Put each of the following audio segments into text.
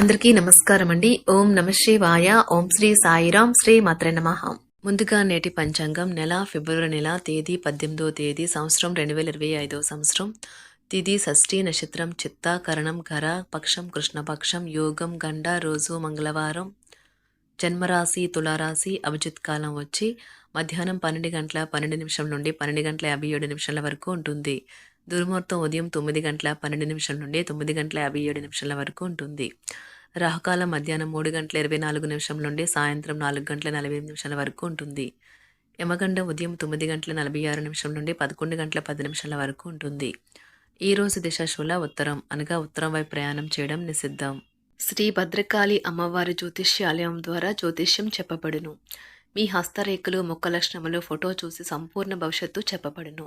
అందరికీ నమస్కారం అండి. ఓం నమ శివాయ. ఓం శ్రీ సాయిరాం శ్రీ మాత్రే నమః. ముందుగా నేటి పంచాంగం నెల ఫిబ్రవరి నెల తేదీ పద్దెనిమిదో తేదీ సంవత్సరం రెండు వేల ఇరవై ఐదో సంవత్సరం. తిది షష్ఠి నక్షత్రం చిత్త కరణం ఘర పక్షం కృష్ణపక్షం యోగం గండ రోజు మంగళవారం. జన్మరాశి తులారాశి అభిజిత్ కాలం వచ్చి మధ్యాహ్నం పన్నెండు గంటల పన్నెండు నిమిషం నుండి పన్నెండు గంటల యాభై ఏడు నిమిషాల వరకు ఉంటుంది. దుర్ముహూర్తం ఉదయం తొమ్మిది గంటల పన్నెండు నిమిషాల నుండి తొమ్మిది గంటల యాభై ఏడు నిమిషాల వరకు ఉంటుంది. రాహుకాలం మధ్యాహ్నం మూడు గంటల ఇరవై నాలుగు నిమిషం నుండి సాయంత్రం నాలుగు గంటల నలభై నిమిషాల వరకు ఉంటుంది. యమగండం ఉదయం తొమ్మిది గంటల నలభై ఆరు నిమిషం నుండి పదకొండు గంటల పది నిమిషాల వరకు ఉంటుంది. ఈ రోజు దిశాశూల ఉత్తరం అనగా ఉత్తరం వైపు ప్రయాణం చేయడం నిషిద్ధం. శ్రీ భద్రకాళి అమ్మవారి జ్యోతిష్యాలయం ద్వారా జ్యోతిష్యం చెప్పబడును. మీ హస్తరేఖలు ముఖ లక్షణములు ఫోటో చూసి సంపూర్ణ భవిష్యత్తు చెప్పబడును.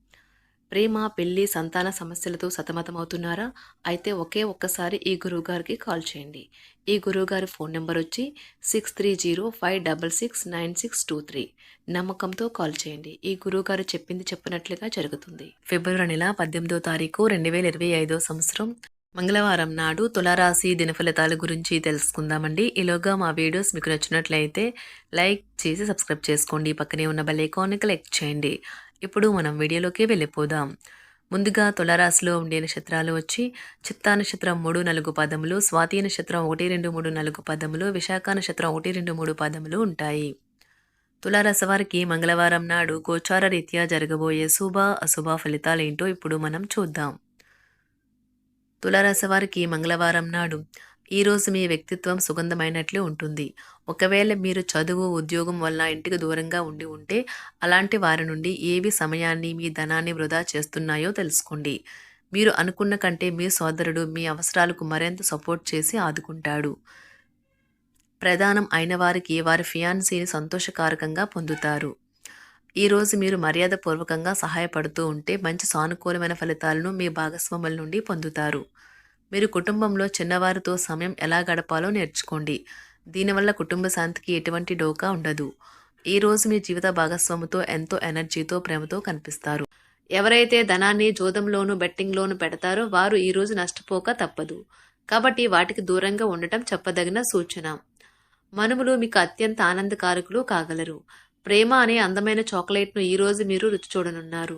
ప్రేమ పెళ్ళి సంతాన సమస్యలతో సతమతమవుతున్నారా? అయితే ఒకే ఒక్కసారి ఈ గురువుగారికి కాల్ చేయండి. ఈ గురువుగారి ఫోన్ నెంబర్ వచ్చి six three zero five double six nine six two three నమ్మకంతో కాల్ చేయండి. ఈ గురువుగారు చెప్పింది చెప్పినట్లుగా జరుగుతుంది. ఫిబ్రవరి నెల పద్దెనిమిదో తారీఖు రెండు వేల ఇరవై ఐదో సంవత్సరం. మంగళవారం నాడు తులారాశి దినఫలితాల గురించి తెలుసుకుందామండి. ఈలోగా మా వీడియోస్ మీకు నచ్చినట్లయితే లైక్ చేసి సబ్స్క్రైబ్ చేసుకోండి. పక్కనే ఉన్న బెల్ ఐకాన్ని క్లిక్ చేయండి. ఇప్పుడు మనం వీడియోలోకి వెళ్ళిపోదాం. ముందుగా తులరాశిలో ఉండే నక్షత్రాలు వచ్చి చిత్తా నక్షత్రం మూడు నాలుగు పదములు స్వాతి నక్షత్రం ఒకటి రెండు మూడు నాలుగు పదములు విశాఖ నక్షత్రం ఒకటి రెండు మూడు పదములు ఉంటాయి. తులారాశి వారికి మంగళవారం నాడు గోచార రీత్యా జరగబోయే శుభ అశుభ ఫలితాలు ఏంటో ఇప్పుడు మనం చూద్దాం. తులారాశి వారికి మంగళవారం నాడు ఈరోజు మీ వ్యక్తిత్వం సుగంధమైనట్లే ఉంటుంది. ఒకవేళ మీరు చదువు ఉద్యోగం వల్ల ఇంటికి దూరంగా ఉండి ఉంటే అలాంటి వారి నుండి ఏవి సమయాన్ని మీ ధనాన్ని వృధా చేస్తున్నాయో తెలుసుకోండి. మీరు అనుకున్న కంటే మీ సోదరుడు మీ అవసరాలకు మరింత సపోర్ట్ చేసి ఆదుకుంటాడు. ప్రధానం అయిన వారికి వారి ఫియాన్సీని సంతోషకారకంగా పొందుతారు. ఈరోజు మీరు మర్యాదపూర్వకంగా సహాయపడుతూ ఉంటే మంచి సానుకూలమైన ఫలితాలను మీ భాగస్వాముల నుండి పొందుతారు. మీరు కుటుంబంలో చిన్నవారితో సమయం ఎలా గడపాలో నేర్చుకోండి. దీనివల్ల కుటుంబ శాంతికి ఎటువంటి డోకా ఉండదు. ఈ రోజు మీ జీవిత భాగస్వామితో ఎంతో ఎనర్జీతో ప్రేమతో కనిపిస్తారు. ఎవరైతే ధనాన్ని జోదంలోను బెట్టింగ్లోను పెడతారో వారు ఈ రోజు నష్టపోక తప్పదు. కాబట్టి వాటికి దూరంగా ఉండటం చెప్పదగిన సూచన. మనుములు మీకు అత్యంత ఆనందకారకులు కాగలరు. ప్రేమ అనే అందమైన చాక్లెట్ను ఈ రోజు మీరు రుచి చూడనున్నారు.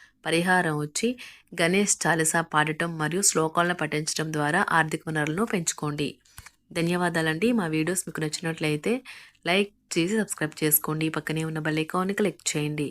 పరిహారం వచ్చి గణేష్ చాలీసా పాడటం మరియు శ్లోకాలను పఠించడం ద్వారా ఆర్థిక వనరులను పెంచుకోండి. ధన్యవాదాలండి. మా వీడియోస్ మీకు నచ్చినట్లయితే లైక్ చేసి సబ్స్క్రైబ్ చేసుకోండి. పక్కనే ఉన్న బెల్ ఐకాన్ని క్లిక్ చేయండి.